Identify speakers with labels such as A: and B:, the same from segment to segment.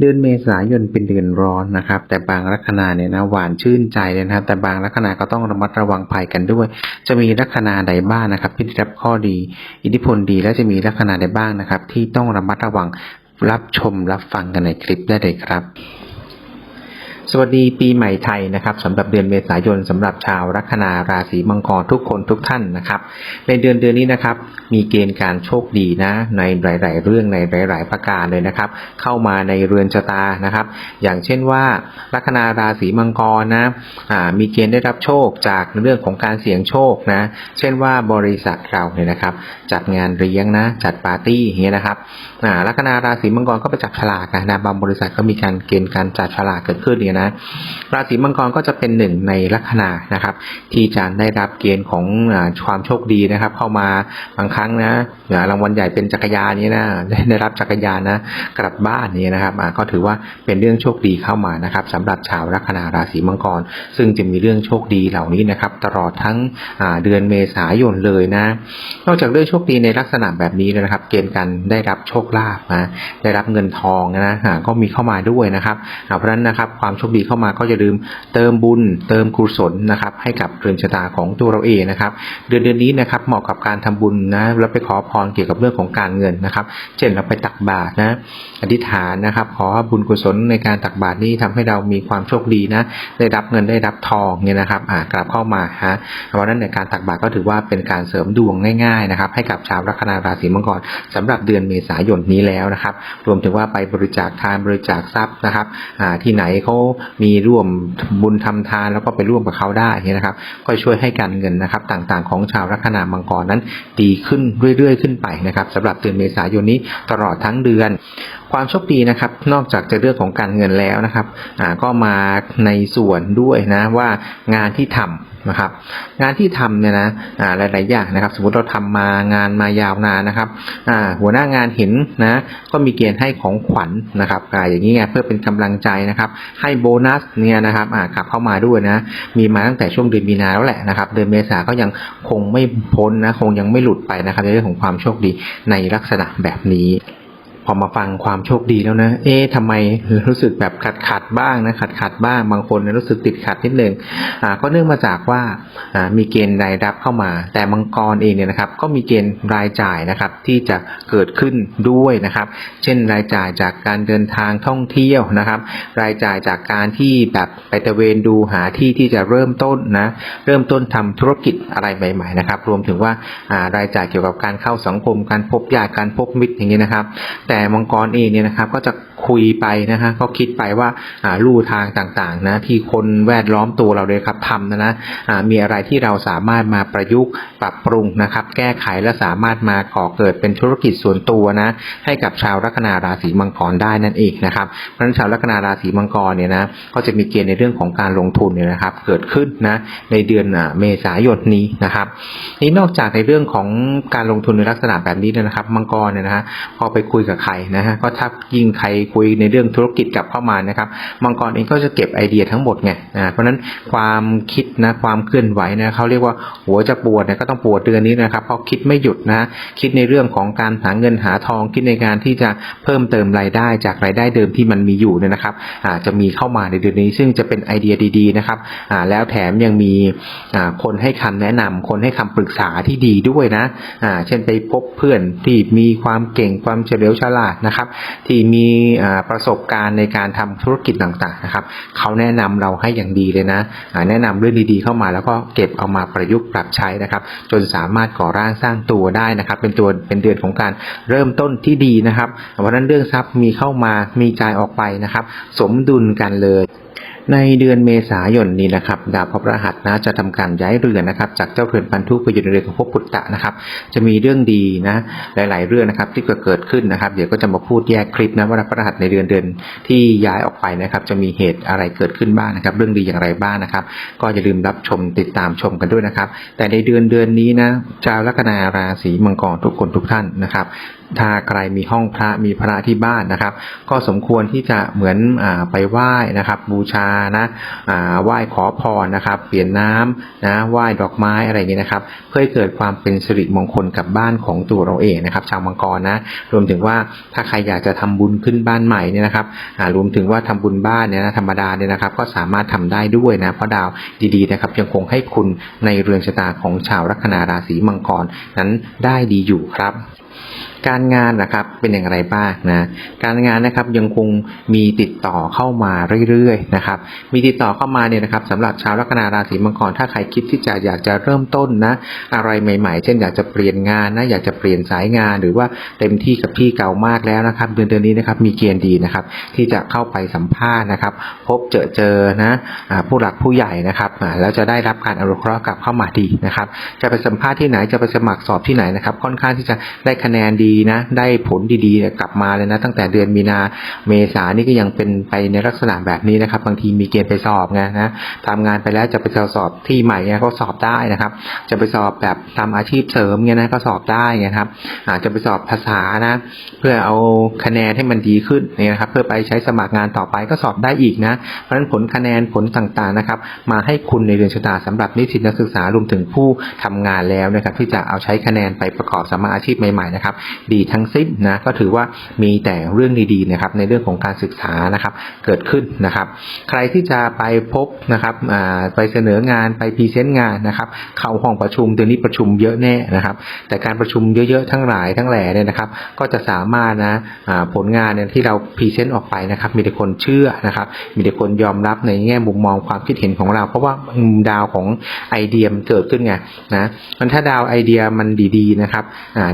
A: เดือนเมษายนเป็นเดือนร้อนนะครับ แต่บางลัคนาเนี่ยนะหวานชื่นใจเลยนะครับ แต่บางลัคนาก็ต้องระมัดระวังภัยกันด้วย จะมีลัคนาใดบ้างนะครับที่ได้รับข้อดี อิทธิพลดีและจะมีลัคนาใดบ้างนะครับ ที่ต้องระมัดระวังรับชมรับฟังกันในคลิปได้เลยครับ สวัสดีปีใหม่ไทยนะครับสำหรับเดือนเมษายนสำหรับชาวลัคนาราศีมังกรทุกคนทุกท่านนะครับ ในเดือนเดือนนี้นะครับ มีเกณฑ์การโชคดีนะในหลาย ๆ เรื่องในหลาย ๆ ประการเลยนะครับ เข้ามาในเรือนชะตานะครับ อย่างเช่นว่าลัคนาราศีมังกรนะมีเกณฑ์ได้รับโชคจากเรื่องของการเสี่ยงโชคนะ เช่นว่าบริษัทเราเนี่ยนะครับ จัดงานเลี้ยงนะ จัดปาร์ตี้อย่างเงี้ยนะครับลัคนาราศีมังกรก็ไปจับฉลากนะนะบางบริษัทก็มีการเกณฑ์การจัดฉลากเกิดขึ้นเนี่ยนะ ราศีมังกรก็จะเป็นหนึ่งในลัคนานะครับ ที่จะได้รับเกณฑ์ของอความโชคดีนะครับ เข้ามาบางครั้งนะรางวัลใหญ่เป็นจักรยานนี้นะได้รับจักรยานนะกลับบ้านนี้นะครับก็ถือว่าเป็นเรื่องโชคดีเข้ามานะครับสำหรับชาวลัคนาราศีมังกร ซึ่งจะมีเรื่องโชคดีเหล่านี้นะครับ ตลอดทั้งเดือนเมษายนเลยนะ นอกจากเรื่องโชคดีในลักษณะแบบนี้แล้วนะครับ เกณฑ์การได้รับโชคลาภนะได้รับเงินทองนะก็มีเข้ามาด้วยนะครับเพราะฉะนั้นนะครับความโชคดีเข้ามาก็อย่าลืมเติมบุญ เติมกุศลนะครับ ให้กับเรือนชะตาของตัวเราเองนะครับ เดือนเดือนนี้นะครับเหมาะกับการทำบุญนะแล้วไปขอพรเกี่ยวกับเรื่องของการเงินนะครับ เช่นเราไปตักบาตรนะอธิษฐานนะครับ ขอบุญกุศลในการตักบาตรนี้ทำให้เรามีความโชคดีนะ ได้รับเงินได้รับทองเนี่ยนะครับอ่ากลับเข้ามาฮะเพราะนั้นในการตักบาตรก็ถือว่าเป็นการเสริมดวงง่ายๆนะครับ ให้กับชาวลัคนาราศีมังกรสำหรับเดือนเมษายนนี้แล้วนะครับ รวมถึงว่าไปบริจาคทานบริจาคทรัพย์นะครับอ่าที่ไหนเขามีร่วมบุญทำทานแล้วก็ไปร่วมกับเขาได้นี่นะครับ ก็ช่วยให้การเงินนะครับต่างๆ ของชาวลัคนามังกรนั้น ดีขึ้นเรื่อยๆ ขึ้นไปนะครับสำหรับเดือนเมษายนนี้ตลอดทั้งเดือน ความโชคดีนะครับ นอกจากจะเรื่องของการเงินแล้วนะครับก็มาในส่วนด้วยนะว่างานที่ทำ นะครับ งานที่ทำเนี่ยนะอ่าหลาย ๆ อย่างนะครับ สมมติเราทำมางานมายาวนานนะครับอ่าหัวหน้างานเห็นนะก็มีเกณฑ์ให้ของขวัญนะครับอ่าอย่างนี้ไงเพื่อเป็นกำลังใจนะครับ ให้โบนัสเนี่ยนะครับอ่าขับเข้ามาด้วยนะมีมาตั้งแต่ช่วงเดือนมีนาแล้วแหละนะครับ เดือนเมษาก็ยังคงไม่พ้นนะคงยังไม่หลุดไปนะครับในเรื่องของความโชคดีในลักษณะแบบนี้ อมาฟังความโชคดีแล้วนะ เอ๊ะทำไมรู้สึกแบบขัดขัดบ้างนะขัดขัดบ้างบางคนเนี่ยรู้สึกติดขัดนิดนึงอ่าก็เนื่องมาจากว่าอ่ามีเกณฑ์รายรับเข้ามา แต่มังกรเองเนี่ยนะครับก็มีเกณฑ์รายจ่ายนะครับที่จะเกิดขึ้นด้วยนะครับ เช่นรายจ่ายจากการเดินทางท่องเที่ยวนะครับ รายจ่ายจากการที่แบบไปตะเวนดูหาที่ที่จะเริ่มต้นนะเริ่มต้นทำธุรกิจอะไรใหม่ๆนะครับ รวมถึงว่าอ่ารายจ่ายเกี่ยวกับการเข้าสังคมการพบญาติการพบมิตรอย่างนี้นะครับ แต่มังกรเองเนี่ยนะครับ ก็จะคุยไปนะฮะก็คิดไปว่าอ่าลู่ทางต่างๆนะที่คนแวดล้อมตัวเราเลยครับทำนะนะอ่ามีอะไรที่เราสามารถมาประยุกต์ปรับปรุงนะครับ แก้ไขและสามารถมาก่อเกิดเป็นธุรกิจส่วนตัวนะให้กับชาวลัคนาราศีมังกรได้นั่นเองนะครับเพราะฉะนั้นชาวลัคนาราศีมังกรเนี่ยนะก็จะมีเกณฑ์ในเรื่องของการลงทุนเนี่ยนะครับ เกิดขึ้นนะในเดือนอ่าเมษายนนี้นะครับนี่นอกจากในเรื่องของการลงทุนในลักษณะแบบนี้นะครับ มังกรเนี่ยนะฮะพอไปคุยกับรนะฮะก็ถ้ายิ่งใครคุยในเรื่องธุรกิจกลับเข้ามานะครับมังกรเองก็จะเก็บไอเดียทั้งหมดไงนะเพราะฉะนั้นความคิดนะความเคลื่อนไหวนะเขาเรียกว่าหัวจะปวดเนี่ยก็ต้องปวดเดือนนี้นะครับเพราะคิดไม่หยุดนะคิดในเรื่องของการหาเงินหาทองคิดในการที่จะเพิ่มเติมรายได้จากรายได้เดิมที่มันมีอยู่เนี่ยนะครับอาจะมีเข้ามาในเดือนนี้ ซึ่งจะเป็นไอเดียดี ๆนะครับอ่าแล้วแถมยังมีอ่าคนให้คำแนะนำคนให้คำปรึกษาที่ดีด้วยนะอ่าเช่นไปพบเพื่อนที่มีความเก่งความเฉลียวฉลาดนะครับ ที่มีประสบการณ์ในการทำธุรกิจต่างๆนะครับเขาแนะนำเราให้อย่างดีเลยนะแนะนำเรื่องดีๆเข้ามาแล้วก็เก็บเอามาประยุกต์ปรับใช้นะครับ จนสามารถก่อร่างสร้างตัวได้นะครับ เป็นตัวเป็นเดือนของการเริ่มต้นที่ดีนะครับเพราะนั้นเรื่องทรัพย์มีเข้ามามีจ่ายออกไปนะครับ สมดุลกันเลย ในเดือนเมษายนนี้นะครับ ดาวพระรหัสนะจะทำการย้ายเรือนนะครับ จากเจ้าเรือนพันธุไปอยู่ในเรือนของภพปุตตะนะครับ จะมีเรื่องดีนะ หลาย ๆ เรื่องนะครับที่เกิดขึ้นนะครับ เดี๋ยวก็จะมาพูดแยกคลิปนะว่าดาวพระรหัสในเดือนเดือนที่ย้ายออกไปนะครับ จะมีเหตุอะไรเกิดขึ้นบ้างนะครับ เรื่องดีอย่างไรบ้างนะครับ ก็อย่าลืมรับชมติดตามชมกันด้วยนะครับ แต่ในเดือนเดือนนี้นะชาวลัคนาราศีมังกรทุกคนทุกท่านนะครับ ถ้าใครมีห้องพระมีพระที่บ้านนะครับ ก็สมควรที่จะเหมือนอไปไหว้นะครับ บูชานะอ่าไหว้ขอพรนะครับ เปลี่ยนน้ำนะไหว้ดอกไม้อะไรอย่างนี้นะครับ เพื่อเกิดความเป็นสิริมงคลกับบ้านของตัวเราเองนะครับ ชาวมังกรนะรวมถึงว่าถ้าใครอยากจะทำบุญขึ้นบ้านใหม่เนี่ยนะครับรวมถึงว่าทำบุญบ้านเนี่ยนะธรรมดาเนี่ยนะครับ ก็สามารถทำได้ด้วยนะเพราะดาวดีๆนะครับยังคงให้คุณในเรือนชะตาของชาวลัคนาราศีมังกรนั้นได้ดีอยู่ครับ การงานนะครับเป็นอย่างไรบ้างนะการงานนะครับยังคงมีติดต่อเข้ามาเรื่อยๆนะครับมีติดต่อเข้ามาเนี่ยนะครับสำหรับชาวลัคนาราศีมังกรถ้าใครคิดที่จะอยากจะเริ่มต้นนะอะไรใหม่ๆ เช่นอยากจะเปลี่ยนงานนะอยากจะเปลี่ยนสายงานหรือว่าเต็มที่กับที่เก่ามากแล้วนะครับ เดือนเดือนนี้นะครับมีเกณฑ์ดีนะครับที่จะเข้าไปสัมภาษณ์นะครับ พบเจอเจอนะผู้หลักผู้ใหญ่นะครับแล้วจะได้รับการอนุเคราะห์กลับเข้ามาดีนะครับ จะไปสัมภาษณ์ที่ไหนจะไปสมัครสอบที่ไหนนะครับ ค่อนข้างที่จะได้คะคะแนนดีนะ ได้ผลดีๆเนี่ยกลับมาเลยนะ ตั้งแต่เดือนมีนาเมษานี่ก็ยังเป็นไปในลักษณะแบบนี้นะครับ บางทีมีเกณฑ์ไปสอบไงนะทำงานไปแล้วจะไปสอบที่ใหม่เนี่ยก็สอบได้นะครับ จะไปสอบแบบทำอาชีพเสริมเนี่ยนะก็สอบได้ไงครับอาจจะไปสอบภาษานะ เพื่อเอาคะแนนให้มันดีขึ้นเนี่ยนะครับ เพื่อไปใช้สมัครงานต่อไปก็สอบได้อีกนะ เพราะฉะนั้นผลคะแนนผลต่างๆนะครับ มาให้คุณในเดือนชะตาสำหรับนิสิตนักศึกษารวมถึงผู้ทำงานแล้วนะครับที่จะเอาใช้คะแนนไปประกอบสมมาอาชีพใหม่นะครับ ดีทั้งสิ้นนะก็ถือว่ามีแต่เรื่องดีๆนะครับในเรื่องของการศึกษานะครับเกิดขึ้นนะครับ ใครที่จะไปพบนะครับไปเสนองานไปพรีเซนต์งานนะครับเข้าห้องประชุมเดือนนี้ประชุมเยอะแน่นะครับ แต่การประชุมเยอะๆทั้งหลายทั้งแหล่เนี่ยนะครับ ก็จะสามารถนะผลงานเนี่ยที่เราพรีเซนต์ออกไปนะครับ มีแต่คนเชื่อนะครับ มีแต่คนยอมรับในแง่มุมมองความคิดเห็นของเรา เพราะว่าดาวของไอเดียมันเกิดขึ้นไงนะมันถ้าดาวไอเดียมันดีๆนะครับ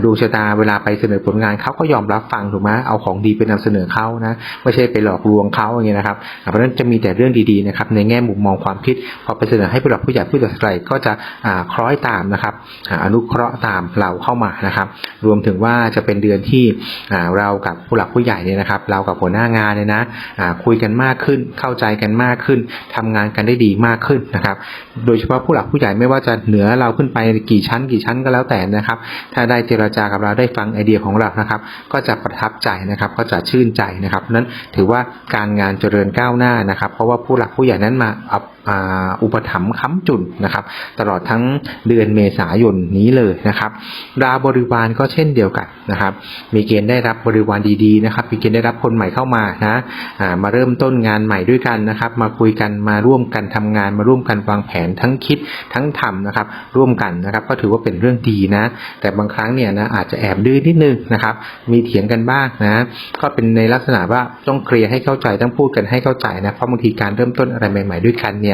A: ดวงชะตาเวลาไปเสนอผลงานเขาก็ยอมรับฟังถูกไหมเอาของดีไปนำเสนอเขานะไม่ใช่ไปหลอกลวงเขาอย่างเงี้ยนะครับเพราะฉะนั้นจะมีแต่เรื่องดีๆนะครับในแง่มุมมองความคิดพอไปเสนอให้ผู้หลักผู้ใหญ่ผู้ตัดสินใจก็จะคล้อยตามนะครับอนุเคราะห์ตามเราเข้ามานะครับ รวมถึงว่าจะเป็นเดือนที่เรากับผู้หลักผู้ใหญ่เนี่ยนะครับ เรากับหัวหน้างานเนี่ยนะคุยกันมากขึ้นเข้าใจกันมากขึ้นทำงานกันได้ดีมากขึ้นนะครับ โดยเฉพาะผู้หลักผู้ใหญ่ไม่ว่าจะเหนือเราขึ้นไปกี่ชั้นกี่ชั้นก็แล้วแต่นะครับ ถ้าได้เจรจากับเราได้ฟังไอเดียของเรานะครับ ก็จะประทับใจนะครับ ก็จะชื่นใจนะครับเพราะนั้นถือว่าการงานเจริญก้าวหน้านะครับ เพราะว่าผู้หลักผู้ใหญ่นั้นมา อุปถัมภ์ค้ำจุนนะครับ ตลอดทั้งเดือนเมษายนนี้เลยนะครับดาบริวารก็เช่นเดียวกันนะครับ มีเกณฑ์ได้รับบริวารดีๆนะครับ มีเกณฑ์ได้รับคนใหม่เข้ามานะมาเริ่มต้นงานใหม่ด้วยกันนะครับ มาคุยกันมาร่วมกันทำงาน มาร่วมกันวางแผนทั้งคิดทั้งทำนะครับ ร่วมกันนะครับ ก็ถือว่าเป็นเรื่องดีนะ แต่บางครั้งเนี่ยนะอาจจะแอบดื้อนิดนึงนะครับ มีเถียงกันบ้างนะ ก็เป็นในลักษณะว่าต้องเคลียร์ให้เข้าใจต้องพูดกันให้เข้าใจนะเพราะบางทีการเริ่มต้นอะไรใหม่ ๆ ด้วยกันเนี่ย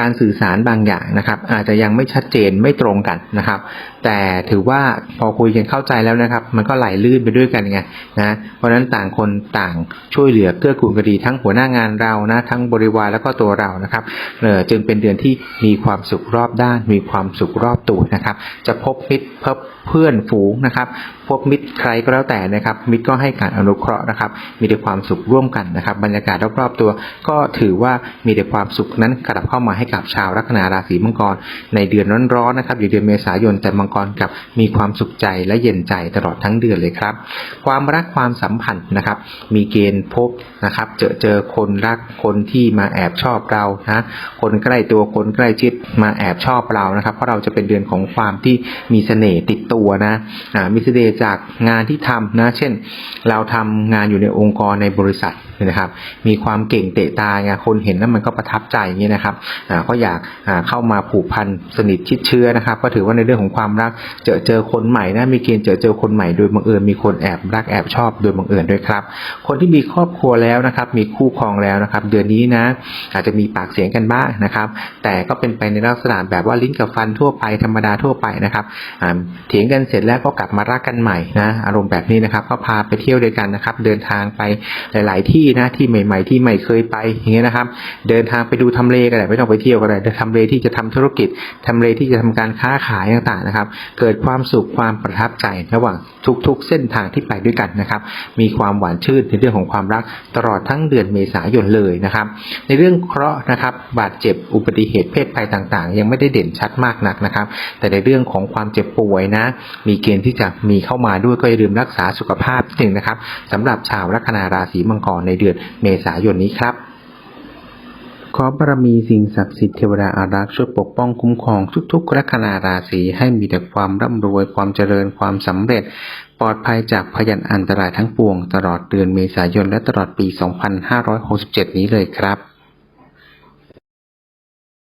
A: การสื่อสารบางอย่างนะครับ อาจจะยังไม่ชัดเจนไม่ตรงกันนะครับ แต่ถือว่าพอคุยกันเข้าใจแล้วนะครับ มันก็ไหลลื่นไปด้วยกันไงนะเพราะฉะนั้นต่างคนต่างช่วยเหลือเกื้อกูลกันดีทั้งหัวหน้างานเรานะทั้งบริวารแล้วก็ตัวเรานะครับเออจึงเป็นเดือนที่มีความสุขรอบด้าน มีความสุขรอบตัวนะครับ จะพบมิตรพบ เพื่อนฝูงนะครับ พบมิตรใครก็แล้วแต่นะครับ มิตรก็ให้การอนุเคราะห์นะครับ มีแต่ความสุขร่วมกันนะครับ บรรยากาศรอบๆตัว ก็ถือว่ามีแต่ความสุขนั้นกลับเข้ามาให้กับชาวลัคนาราศีมังกร ในเดือนร้อนๆนะครับอย่เดือนเมษายนแต่มังกรกับมีความสุขใจและเย็นใจตลอดทั้งเดือนเลยครับ ความรักความสัมพันธ์นะครับ มีเกณฑ์พบนะครับ เจอเจอคนรักคนที่มาแอบชอบเรานะคนใกล้ตัวคนใกล้ชิดมาแอบชอบเรานะครับ เพราะเราจะเป็นเดือนของความที่มีเสน่ห์ติดตัวนะอ่ามีเสน่ห์จากงานที่ทำนะ เช่น เราทำงานอยู่ในองค์กรในบริษัทนะครับ มีความเก่งเตะตาไงคนเห็นแล้วมันก็ประทับใจอย่างนี้นะครับอ่าก็อยากอ่าเข้ามาผูกพันสนิทชิดเชื้อนะครับ ก็ถือว่าในเรื่องของความรักเจอเจอคนใหม่นะมีเกณฑ์เจอเจอคนใหม่โดยบังเอิญมีคนแอบรักแอบชอบโดยบังเอิญด้วยครับ คนที่มีครอบครัวแล้วนะครับ มีคู่ครองแล้วนะครับ เดือนนี้นะ อาจจะมีปากเสียงกันบ้างนะครับ แต่ก็เป็นไปในลักษณะแบบว่าลิ้นกับฟันทั่วไปธรรมดาทั่วไปนะครับอ่าเถียงกันเสร็จแล้วก็กลับมารักกันใหม่นะอารมณ์แบบนี้นะครับก็พาไปเที่ยวด้วยกันนะครับ เดินทางไปหลาย ๆ ที่นะที่ใหม่ ๆ ที่ไม่เคยไปอย่างเงี้ยนะครับ เดินทางไปดูทำเลก็ได้ไม่ต้องไปเที่ยวก็ได้ทำเลที่จะทำธุรกิจทำเลที่จะทำการค้าขายต่าง ๆ นะครับ เกิดความสุขความประทับใจระหว่างทุก ๆ เส้นทางที่ไปด้วยกันนะครับ มีความหวานชื่นในเรื่องของความรักตลอดทั้งเดือนเมษายนเลยนะครับ ในเรื่องเคราะห์นะครับบาดเจ็บอุบัติเหตุเพศภัยต่าง ๆ ยังไม่ได้เด่นชัดมากนักนะครับ แต่ในเรื่องของความเจ็บป่วยนะมีเกณฑ์ที่จะมีเข้ามาด้วยก็อย่าลืมรักษาสุขภาพนิดหนึ่งนะครับสำหรับชาวลัคนาราศีมังกรในเดือนเมษายนนี้ครับขอบารมีสิ่งศักดิ์สิทธิ์เทวดาอารักษ์ช่วยปกป้องคุ้มครองทุกๆลัคนาราศีให้มีแต่ความร่ำรวยความเจริญความสำเร็จ ปลอดภัยจากพยันอันตรายทั้งปวง ตลอดเดือนเมษายนและตลอดปี 2567 นี้เลยครับ